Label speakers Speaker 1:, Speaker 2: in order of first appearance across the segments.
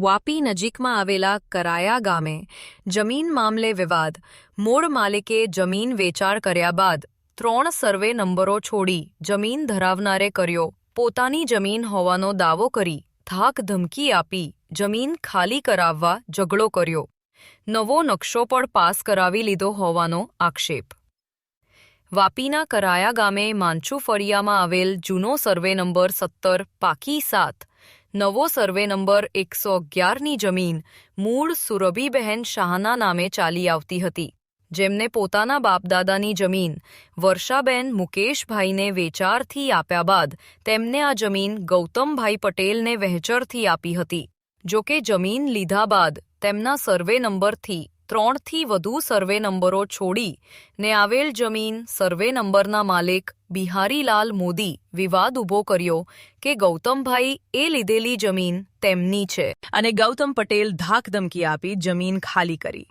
Speaker 1: વાપી નજીકમાં આવેલા કરાયા ગામે જમીન મામલે વિવાદ. મૂળ માલિકે જમીન વેચાણ કર્યા બાદ ત્રણ સર્વે નંબરો છોડી જમીન ધરાવનારે કર્યો. પોતાની જમીન હોવાનો દાવો કરી થાક ધમકી આપી જમીન ખાલી કરાવવા ઝઘડો કર્યો. નવો નકશો પણ પાસ કરાવી લીધો હોવાનો આક્ષેપ. વાપીના કરાયા ગામે માંચુ ફળિયામાં આવેલ જૂનો સર્વે નંબર સત્તર, પાકી સાત નવો સર્વે નંબર એકસો અગિયારની જમીન મૂળ સુરભીબહેન શાહના નામે ચાલી આવતી હતી. જેમને પોતાના બાપદાદાની જમીન વર્ષાબેન મુકેશભાઈને વેચારથી આપ્યા બાદ તેમને આ જમીન ગૌતમભાઈ પટેલને વહેંચરથી આપી હતી. જોકે જમીન લીધા બાદ તેમના સર્વે નંબરથી ત્રણથી વધુ સર્વે નંબરો છોડી ને આવેલ જમીન સર્વે નંબરના માલિક બિહારીલાલ મોદી વિવાદ ઊભો કર્યો કે ગૌતમભાઈ એ લીધેલી જમીન તેમની છે. અને ગૌતમ પટેલ ધાકધમકી આપી જમીન ખાલી કરી.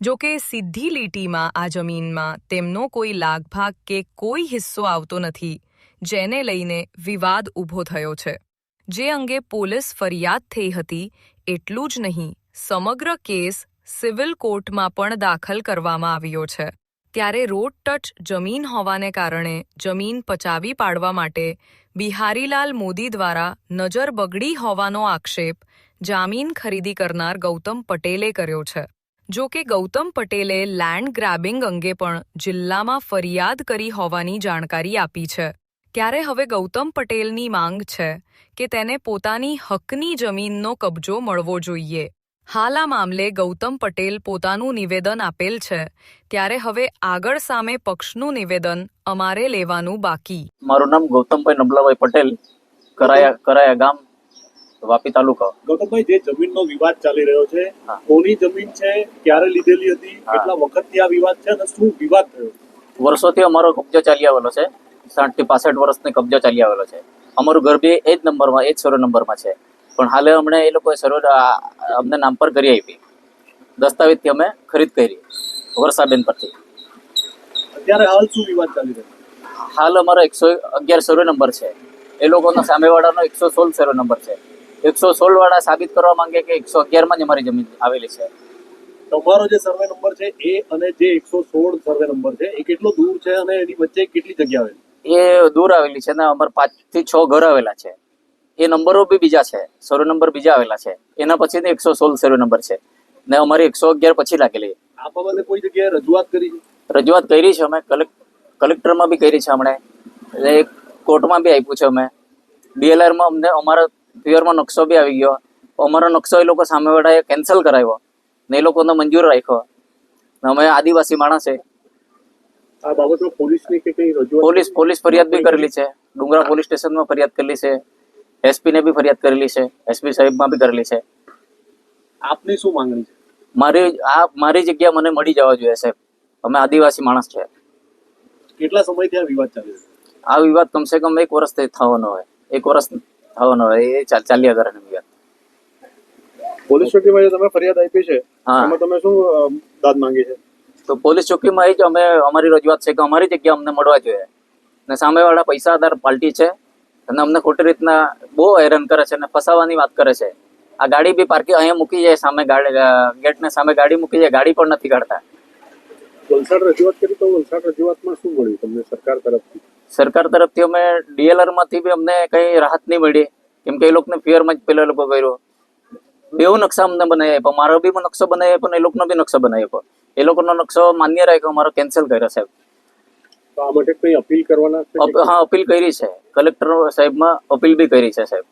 Speaker 1: જોકે સીધી લીટીમાં આ જમીનમાં તેમનો કોઈ લાગભાગ કે કોઈ હિસ્સો આવતો નથી, જેને લઈને વિવાદ ઊભો થયો છે. જે અંગે પોલીસ ફરિયાદ થઈ હતી એટલું જ નહીં, સમગ્ર કેસ સિવિલ કોર્ટમાં પણ દાખલ કરવામાં આવ્યો છે. ત્યારે રોડ ટચ જમીન હોવાને કારણે જમીન પચાવી પાડવા માટે બિહારીલાલ મોદી દ્વારા નજર બગડી હોવાનો આક્ષેપ જામીન ખરીદી કરનાર ગૌતમ પટેલે કર્યો છે. જો કે ગૌતમ પટેલે લેન્ડ ગ્રાબિંગ અંગે પણ જિલ્લામાં ફરિયાદ કરી હોવાની જાણકારી આપી છે. ત્યારે હવે ગૌતમ પટેલની માંગ છે કે તેને પોતાની હકની જમીનનો કબજો મળવો જોઈએ. હાલ આ મામલે ગૌતમ પટેલ પોતાનું નિવેદન આપેલ છે. ત્યારે હવે આગળ સામે પક્ષનું નિવેદન અમારે લેવાનું બાકી.
Speaker 2: મારું નામ ગૌતમભાઈ નબલાભાઈ પટેલ કરાયા કરાયા ગામ વાપી તાલુકા.
Speaker 3: ગૌતમભાઈ જે જમીનનો વિવાદ ચાલી રહ્યો છે. કોની જમીન છે ક્યારે લીધેલી હતી. કેટલા વખતથી આ વિવાદ છે અને શું વિવાદ થયો?
Speaker 2: વર્ષોથી અમારો કબજો ચાલી આવેલો છે. સાઠથી પાસઠ વર્ષની કબજો ચાલી આવેલો છે. અમારું ઘર બી એ જ નંબરમાં એ જ સોરો નંબરમાં છે. પણ હાલે હમણાં એ લોકોએ સર્વે અમને નામ પર કરી આપી. દસ્તાવેજથી અમે ખરીદ કરી વર્ષાબેન પરથી.
Speaker 3: અત્યારે હાલ શું વિવાદ ચાલી રહ્યો?
Speaker 2: હાલ અમારો એકસો અગિયાર સર્વે નંબર છે. એ લોકોનો સામેવાળાનો એકસો સોળ સર્વે નંબર છે. એકસો સોળ વાળા સાબિત કરવા માંગે કે એકસો અગિયારમાં જ અમારી જમીન આવેલી છે.
Speaker 3: તમારો જે સર્વે નંબર છે એ અને જે એકસો સોળ સર્વે નંબર છે એ કેટલો દૂર છે અને એની વચ્ચે કેટલી જગ્યા આવેલી?
Speaker 2: એ દૂર આવેલી છે ને અમારે પાંચથી છ ઘર આવેલા છે. એ નંબરો બી બીજા છે. સર્વે નંબર બીજા આવેલા છે. એના પછી એકસો સોળ સર્વે નંબર છે. ને અમારી એકસો અગિયાર પછી લાગેલી.
Speaker 3: આ બાબતે કોઈ જગ્યાએ રજૂઆત કરી છે?
Speaker 2: રજૂઆત કરી છે અમે. કલેક્ટ કલેક્ટરમાં બી કરી છે હમણે એટલે કોર્ટમાં બી આપ્યું છે અમે. ડીએલઆરમાં અમને અમારા પ્યોરમાં નકશો બી આવી ગયો. અમારો નકશો એ લોકો સામેવાળાએ કેન્સલ કરાવ્યો. ને એ લોકોને મંજૂર રાખ્યો. અમે આદિવાસી માણસ છે. પોલીસ પોલીસ ફરિયાદ બી કરેલી છે. ડુંગરા પોલીસ સ્ટેશનમાં ફરિયાદ કરેલી છે. એસપી ને બી ફરિયાદ કરેલી છે. એસપી સાહેબમાં બી કરેલી છે.
Speaker 3: આપની શું માંગણી છે?
Speaker 2: મારી આ મારી જગ્યા મને મળી જવા જોઈએ સાહેબ. અમે આદિવાસી માણસ છે.
Speaker 3: કેટલા સમયથી આ વિવાદ ચાલે
Speaker 2: આ વિવાદ કમસે કમ એક વર્ષથી થવાનો હોય. એક વર્ષ થવાનો હોય. એ ચાલ- ચાલ્યા કરે ને વિવાદ.
Speaker 3: પોલીસ ચોકીમાં જે તમે ફરિયાદ આપી છે. એમાં તમે શું દાદ માંગી છે?
Speaker 2: તો પોલીસ ચોકીમાં એ જ અમે અમારી રજૂઆત છે કે અમારી જગ્યા અમને મળવા જોઈએ. ને સામેવાળા પૈસાદાર પાર્ટી છે. અને અમને ખોટી રીતના બહુ હેરાન કરે છે અને ફસાવાની વાત કરે છે. આ ગાડી બી પાર્કિંગ અહીંયા મૂકી જાય સામે ગાડી ગેટને સામે ગાડી મૂકી જાય ગાડી પણ નથી કાઢતા.
Speaker 3: વલસાડ રજૂઆત કરી તો વલસાડ રજૂઆતમાં શું મળ્યું તમને સરકાર તરફથી?
Speaker 2: સરકાર તરફથી અમે ડીએલઆરમાંથી બી અમને કઈ રાહત નહીં મળી. કેમ કે એ લોકોને ફિયરમાં જ પેલા લોકો કર્યો. બેવ નકશા અમને બનાવી આપ્યો. મારો બી નકશો બનાવી આપ્યો એ લોકોનો બી નકશો બનાવી આપ્યો. એ લોકોનો નકશો માન્ય રાખ્યો મારો કેન્સલ કર્યો સાહેબ.
Speaker 3: તો આ માટે કઈ અપીલ કરવાના છે?
Speaker 2: હા અપીલ કરી છે. કલેક્ટર સાહેબમાં અપીલ બી કરી છે સાહેબ.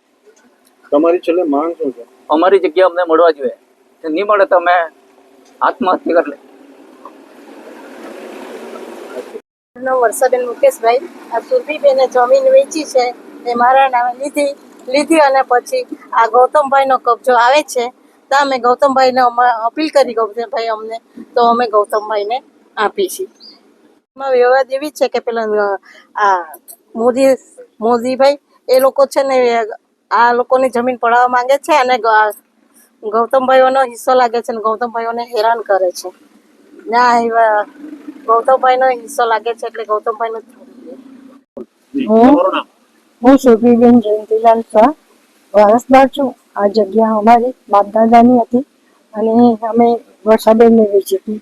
Speaker 3: તમારી છેલ્લે માંગ શું છે?
Speaker 2: અમારી જગ્યા અમને મળવા જોઈએ. નહીં મળે તો અમે આત્મહત્યા કરી લે
Speaker 4: વર્ષાબેન મુકેશભાઈ. આ સુરભીબેને જમીન વેચી છે. એ મારા નામે લીધી લીધી અને પછી આ ગૌતમભાઈનો કબજો આવે છે. તો અમે ગૌતમભાઈને અપીલ કરી ગૌતમભાઈ અમને. તો અમે ગૌતમભાઈને આપી છીએ એમાં વ્યવહાર એવી છે કે પેલા આ મોદી, મોદીભાઈ, એ લોકો છે ને, આ લોકોની જમીન પડાવવા માંગે છે અને ગૌતમભાઈઓનો હિસ્સો લાગે છે અને ગૌતમભાઈઓને હેરાન કરે છે. ના, એવા ગૌતમભાઈનો હિસ્સો લાગે છે એટલે ગૌતમભાઈનો
Speaker 3: નામ
Speaker 5: હું સુરભીબેન જયંતિલાલ શાહ. વારસદાર છું. આ જગ્યા અમારી બાપ હતી અને અમે વર્ષાબેનને વેચી હતી.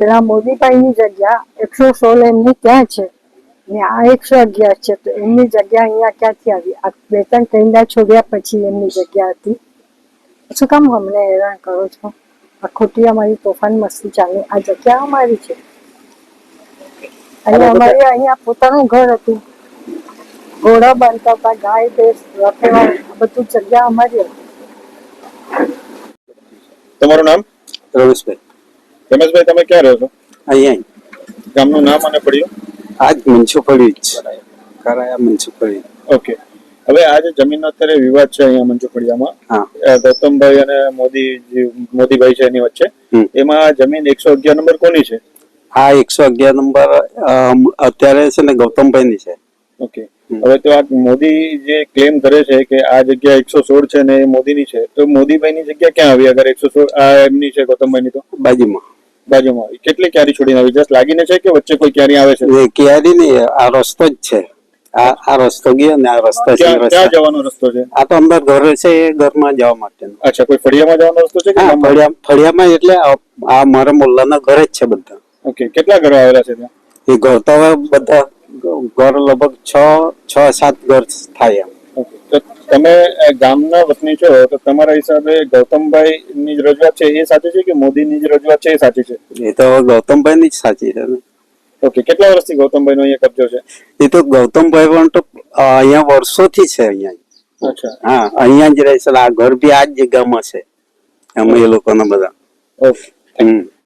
Speaker 5: પેલા મોદીભાઈની જગ્યા એકસો સોળ એમની ક્યાં છે? ને આ એકસો અગિયાર છે તો એમની જગ્યા અહીંયા ક્યાંથી આવી? આ બે ત્રણ કઈંડા છોડ્યા પછી એમની જગ્યા હતી. શું કામ અમને હેરાન કરો છો? આ ખોટી અમારી તોફાન મસ્તી ચાલે. આ જગ્યા અમારી છે. અહીંયા અમારે અહીંયા પોતાનું ઘર હતું. ઘોડા બાંધતા હતા ગાય ભેંસ રખેવા આ બધું જગ્યા અમારી હતી.
Speaker 6: તમારું નામ?
Speaker 7: રમેશભાઈ.
Speaker 6: રમેશભાઈ તમે ક્યાં રહો છો?
Speaker 7: અહીંયા.
Speaker 6: ગામનું નામ અને પડ્યું?
Speaker 7: આજ મનસુખડી જ કરાયા મનસુખડી
Speaker 6: ઓકે. હવે આ જે જમીનનો અત્યારે વિવાદ છે અહીંયા મંચુપડિયામાં ગૌતમભાઈ અને મોદી મોદીભાઈ છે એની વચ્ચે. એમાં જમીન એકસો અગિયાર નંબર કોની છે?
Speaker 7: આ એકસો અગિયાર નંબર અત્યારે છે ને ગૌતમભાઈ ની છે.
Speaker 6: ઓકે. હવે તો આ મોદી જે ક્લેમ કરે છે કે આ જગ્યા એકસો સોળ છે ને એ મોદીની છે તો મોદીભાઈની જગ્યા ક્યાં આવી? અગર એકસો સોળ આ એમની છે ગૌતમભાઈની તો?
Speaker 7: બાજુમાં.
Speaker 6: બાજુમાં. આવી કેટલી ક્યારી છોડીને આવી? જસ્ટ લાગીને છે કે વચ્ચે કોઈ ક્યારી આવે છે?
Speaker 7: એ ક્યારી નહીં આ રસ્તો જ છે. આ આ રસ્તો ગયો ને આ રસ્તા છે
Speaker 6: ક્યાં જવાનો રસ્તો છે?
Speaker 7: આ તો અંદર ઘર છે એ ઘરમાં જવા માટે
Speaker 6: અચ્છા કોઈ ફળિયામાં જવાનો રસ્તો છે કે
Speaker 7: ફળિયા ફળિયામાં એટલે આ મારા મોલ્લાના ઘરે જ છે બધા.
Speaker 6: ઓકે કેટલા ઘરો આવેલા છે ત્યાં?
Speaker 7: એ ઘર તો બધા ઘર લગભગ છ છ સાત ઘર થાય એમ.
Speaker 6: તમે ગામના વતની છો તો તમારા હિસાબે ગૌતમભાઈ ની જ રજૂઆત છે એ સાચી છે કે મોદીની જ રજૂઆત છે એ સાચી છે?
Speaker 7: એ તો ગૌતમભાઈ ની જ સાચી છે
Speaker 6: ઓકે કેટલા વર્ષથી ગૌતમભાઈ નો અહીંયા કબજો છે?
Speaker 7: એ તો ગૌતમભાઈ પણ તો અહીંયા વર્ષોથી છે અહીંયા.
Speaker 6: અચ્છા.
Speaker 7: હા અહીંયા જ રહે છે આ ઘર બી આ જ જગ્યામાં છે. અમે એ લોકોના બધા.
Speaker 6: ઓકે
Speaker 7: હમ.